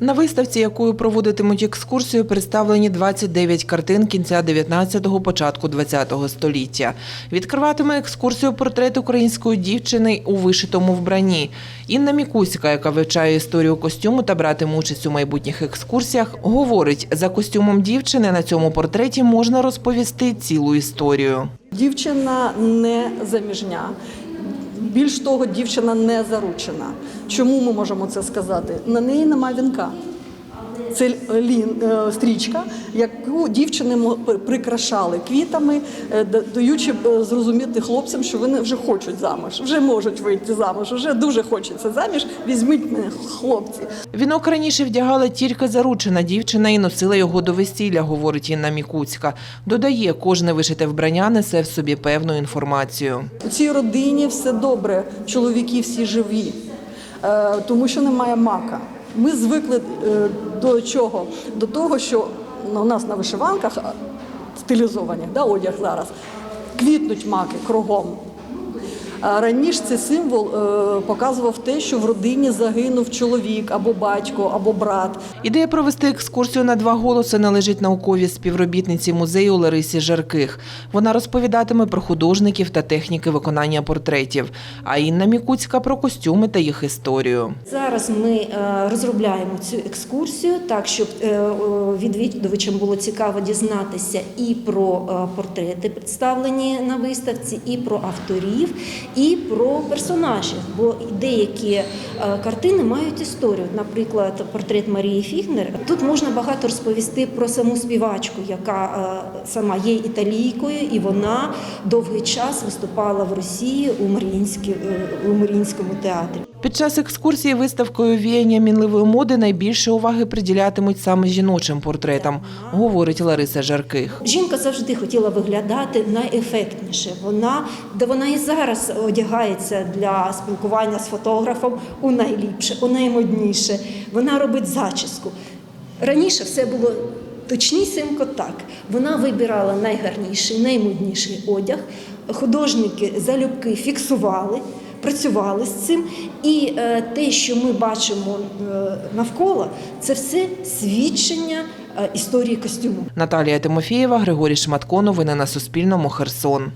На виставці, якою проводитимуть екскурсію, представлені 29 картин кінця 19-го, початку 20-го століття. Відкриватиме екскурсію портрет української дівчини у вишитому вбранні. Інна Мікуська, яка вивчає історію костюму та братиме участь у майбутніх екскурсіях, говорить, за костюмом дівчини на цьому портреті можна розповісти цілу історію. Дівчина не заміжня. Більш того, дівчина не заручена. Чому ми можемо це сказати? На неї нема вінка. Це лін, е, стрічка, яку дівчини прикрашали квітами, е, даючи е, зрозуміти хлопцям, що вони вже хочуть заміж, вже можуть вийти заміж, вже дуже хочеться заміж. Візьміть мене, хлопці. Вінок раніше вдягала тільки заручена дівчина і носила його до весілля, говорить Інна Мікуцька. Додає, кожне вишите вбрання несе в собі певну інформацію. У цій родині все добре, чоловіки всі живі, е, тому що немає мака. Ми звикли е, до чого? До того, що у нас на вишиванках стилізовані да, одяг зараз, квітнуть маки кругом. А раніше цей символ е, показував те, що в родині загинув чоловік або батько, або брат. Ідея провести екскурсію на два голоси належить науковій співробітниці музею Ларисі Жарких. Вона розповідатиме про художників та техніки виконання портретів. А Інна Мікуцька про костюми та їх історію. Зараз ми е, розробляємо цю екскурсію так, щоб е, відвідувачам було цікаво дізнатися і про портрети, представлені на виставці, і про авторів, і про персонажів. Бо деякі е, картини мають історію. Наприклад, портрет Марії Фігнер. Тут можна багато розповісти про саму співачку, яка е, сама є італійкою, і вона довгий час виступала в Росії у Маріїнській- е, у Маріїнському театрі. Під час екскурсії виставкою віяння мінливої моди найбільше уваги приділятимуть саме жіночим портретам, говорить Лариса Жарких. Жінка завжди хотіла виглядати найефектніше. Вона, де вона і зараз одягається для спілкування з фотографом у найліпше, у наймодніше. Вона робить зачіску. Раніше все було точнісінько так. Вона вибирала найгарніший, наймодніший одяг. Художники залюбки фіксували. Працювали з цим, і е, те, що ми бачимо е, навколо, це все свідчення е, історії костюму. Наталія Тимофєєва, Григорій Шматко. Новини на Суспільному. Херсон.